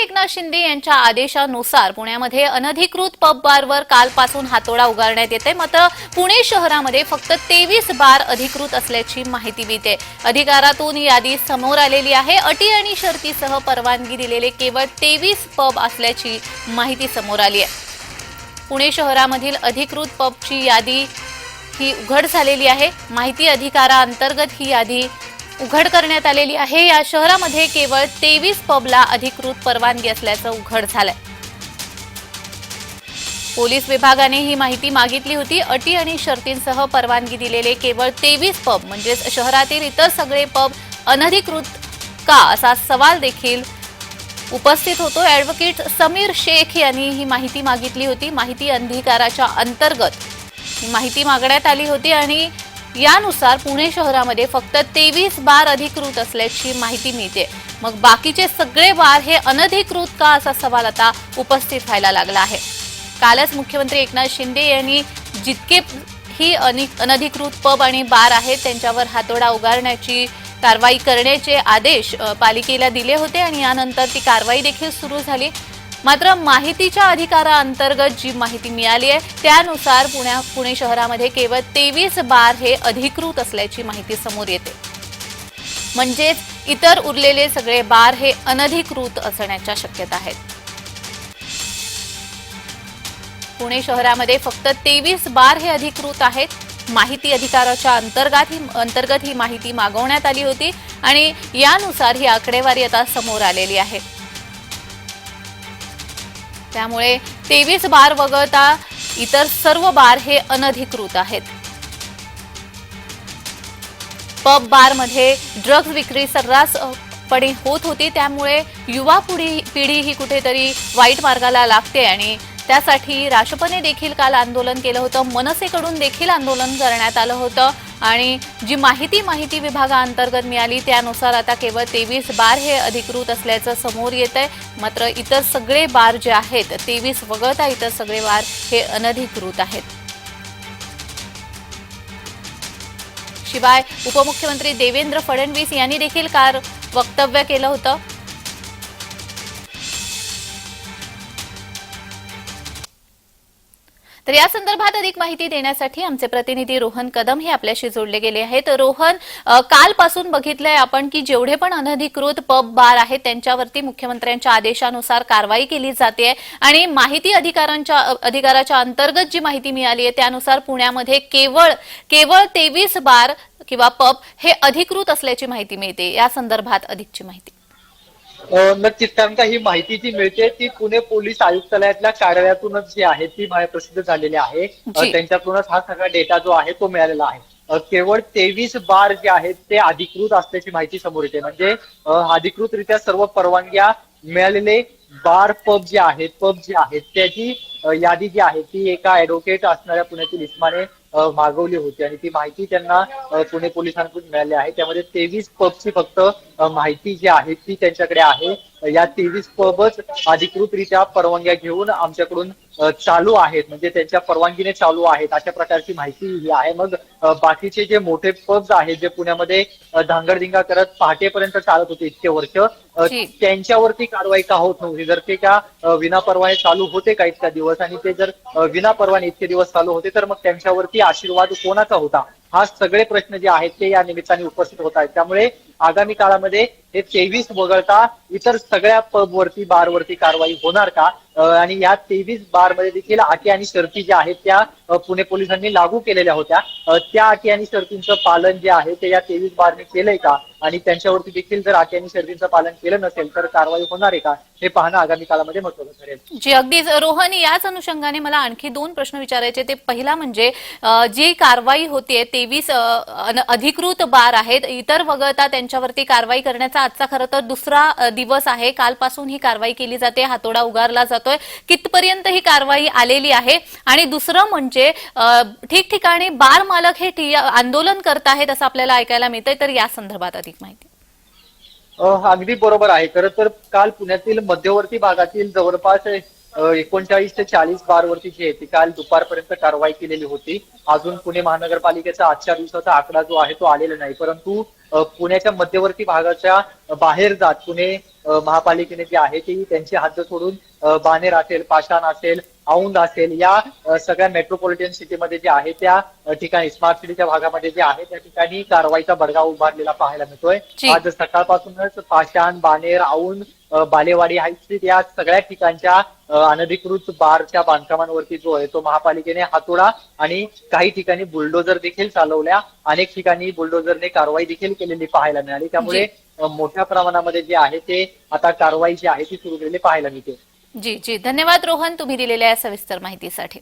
एकनाथ शिंदे यांच्या आदेशानुसार पुण्यामध्ये अनधिकृत पब बारवर कालपासून हातोडा उगारण्यात येते मात्र पुणे शहरामध्ये फक्त तेवीस बार अधिकृत असल्याची माहिती मिळते. अधिकारातून यादी समोर आलेली आहे. अटी आणि शर्तीसह परवानगी दिलेले केवळ तेवीस पब असल्याची माहिती समोर आली आहे. पुणे शहरामधील अधिकृत पबची यादी ही उघड झालेली आहे. माहिती अधिकाराअंतर्गत ही यादी उघड करण्यात आलेली आहे. या शहरामध्ये केवळ तेवीस पबला अधिकृत परवानगी असल्याचं उघड झालंय. पोलीस विभागाने ही माहिती मागितली होती. अटी आणि शर्तींसह परवानगी दिलेले केवळ तेवीस पब म्हणजेच शहरातील इतर सगळे पब अनधिकृत का असा सवाल देखील उपस्थित होतो. ॲडव्होकेट समीर शेख यांनी ही माहिती मागितली होती. माहिती अंधिकाराच्या अंतर्गत ही माहिती मागण्यात आली होती आणि यानुसार पुणे शहरामध्ये फक्त तेवीस बार अधिकृत असल्याची माहिती मिळते. मग बाकीचे सगळे बार हे अनधिकृत का असा सवाल आता उपस्थित व्हायला लागला आहे. कालच मुख्यमंत्री एकनाथ शिंदे यांनी जितके ही अनधिकृत पब आणि बार आहेत त्यांच्यावर हातोडा उगारण्याची कारवाई करण्याचे आदेश पालिकेला दिले होते आणि यानंतर ती कारवाई देखील सुरू झाली. मात्र माहितीच्या अधिकाराअंतर्गत जी माहिती मिळाली आहे त्यानुसार पुण्या पुणे शहरामध्ये केवळ तेवीस बार हे अधिकृत असल्याची माहिती समोर येते. म्हणजेच इतर उरलेले सगळे बार हे अनधिकृत असण्याच्या शक्यता आहेत. पुणे शहरामध्ये फक्त तेवीस बार हे अधिकृत आहेत. माहिती अधिकाराच्या अंतर्गत ही अंतर्गत ही माहिती मागवण्यात आली होती आणि यानुसार ही आकडेवारी आता समोर आलेली आहे. त्यामुळे तेवीस बार वगळता इतर सर्व बार हे अनधिकृत आहेत. पब बारमध्ये ड्रग्ज विक्री सर्रासपणे होत होती त्यामुळे युवा पुढी पिढी ही कुठेतरी वाईट मार्गाला लागते आणि त्यासाठी राष्ट्रपने देखील काल आंदोलन केलं होतं. मनसेकडून देखील आंदोलन करण्यात आलं होतं. आणि जी माहिती माहिती विभागाअंतर्गत मिळाली त्यानुसार आता केवळ तेवीस बार हे अधिकृत असल्याचं समोर येत आहे मात्र इतर सगळे बार जे आहेत तेवीस वगळता इतर सगळे बार हे अनधिकृत आहेत. शिवाय उपमुख्यमंत्री देवेंद्र फडणवीस यांनी देखील काल वक्तव्य केलं होतं. तर या संदर्भात अधिक माहिती देण्यासाठी आमचे प्रतिनिधी रोहन कदम हे आपल्याशी जोडले गेले आहेत. रोहन कालपासून बघितलंय आपण की जेवढे पण अनधिकृत पब बार आहेत त्यांच्यावरती मुख्यमंत्र्यांच्या आदेशानुसार कारवाई केली जाते आणि माहिती अधिकारांच्या अधिकाराच्या अंतर्गत जी माहिती मिळाली आहे त्यानुसार पुण्यामध्ये केवळ केवळ तेवीस बार किंवा पब हे अधिकृत असल्याची माहिती मिळते. या संदर्भात अधिकची माहिती. नक्कीच कारण का ही माहिती जी मिळते ती पुणे पोलीस आयुक्तालयातल्या कार्यालयातूनच जी आहे ती प्रसिद्ध झालेली आहे. त्यांच्याकडूनच हा सगळा डेटा जो आहे तो मिळालेला आहे. केवळ तेवीस बार जे आहेत ते अधिकृत असल्याची माहिती समोर येते. म्हणजे अधिकृतरित्या सर्व परवानग्या मिळालेले बार पब जे आहेत पब जे आहेत त्याची यादी जी आहे ती एका ऍडव्होकेट असणाऱ्या पुण्यातील इस्माने मागवली होती आणि ती माहिती त्यांना पुणे पोलिसांकडून मिळाली आहे. त्यामध्ये तेवीस पबची फक्त माहिती जी आहे ती त्यांच्याकडे आहे. या तेवीस पबच अधिकृतरित्या परवानग्या घेऊन आमच्याकडून चालू आहेत म्हणजे त्यांच्या परवानगीने चालू आहेत अशा प्रकारची माहिती ही आहे. मग बाकीचे जे मोठे पब्स आहेत जे पुण्यामध्ये धांगडधिंगा करत पहाटेपर्यंत चालत होते इतके वर्ष. त्यांच्यावरती कारवाई का होत नव्हती? जर ते अ, विनापरवाने चालू होते का इतक्या दिवस? आणि ते जर विनापरवाने इतके दिवस चालू होते तर मग त्यांच्यावरती आशीर्वाद कोणाचा होता? हा सगळे प्रश्न जे आहेत ते या निमित्ताने उपस्थित होत आहेत. त्यामुळे आगामी काळामध्ये हे तेवीस वगळता इतर सगळ्या पबवरती बारवरती कारवाई होणार का? आणि या तेवीस बारमध्ये देखील अटी आणि शर्ती ज्या आहेत त्या पुणे पोलिसांनी लागू केलेल्या होत्या. त्या अटी आणि शर्तींचं पालन जे आहे ते या तेवीस बारने केलंय का? आणि त्यांच्यावरती देखील जर अटी आणि शर्तींचं पालन केलं नसेल तर कारवाई होणार आहे का? हे पाहणं आगामी काळामध्ये महत्वाचं ठरेल. जी अगदीच. रोहन याच अनुषंगाने मला आणखी दोन प्रश्न विचारायचे. ते पहिला म्हणजे जी कारवाई होतीये तेवीस अधिकृत बार आहेत इतर वगळता त्यांच्यावरती कारवाई करण्याचा आजचा खरं तर दुसरा दिवस आहे. कालपासून ही कारवाई केली जाते. हातोडा उगारला जातोय कितपर्यंत ही कारवाई आलेली आहे? आणि दुसरं म्हणजे ठिकठिकाणी बार मालक हे आंदोलन करत आहेत असं आपल्याला ऐकायला मिळतंय. तर या संदर्भात अधिक माहिती. अगदी बरोबर आहे. खरं तर काल पुण्यातील मध्यवर्ती भागातील जवळपास एकोणचाळीस ते चाळीस बार वरती जी आहे ती काल दुपारपर्यंत कारवाई केलेली होती. अजून पुणे महानगरपालिकेचा आजच्या दिवसाचा आकडा जो आहे तो आलेला नाही. परंतु पुण्याच्या मध्यवर्ती भागाच्या बाहेर जात पुणे महापालिकेने जे आहे ती त्यांची हद्द सोडून बानेर असेल पाषाण असेल औंध असेल या सगळ्या मेट्रोपॉलिटन सिटीमध्ये जे आहे त्या ठिकाणी स्मार्ट सिटीच्या भागामध्ये जे आहे त्या ठिकाणी कारवाईचा बडगा उभारलेला पाहायला मिळतोय. आज सकाळपासूनच पाषाण बानेर औंध बालेवाडी हायस्ट्रीट या सगळ्या ठिकाणच्या अनधिकृत बारच्या बांधकामांवरती जो आहे तो महापालिकेने हातोडा आणि काही ठिकाणी बुलडोजर देखील चालवल्या. अनेक ठिकाणी बुलडोजरने कारवाई देखील केलेली पाहायला मिळाली. त्यामुळे मोठ्या प्रमाणामध्ये जे आहे ते आता कारवाई जी आहे ती सुरू केलेली पाहायला मिळते. जी जी. धन्यवाद रोहन तुम्ही दिलेल्या या सविस्तर माहितीसाठी.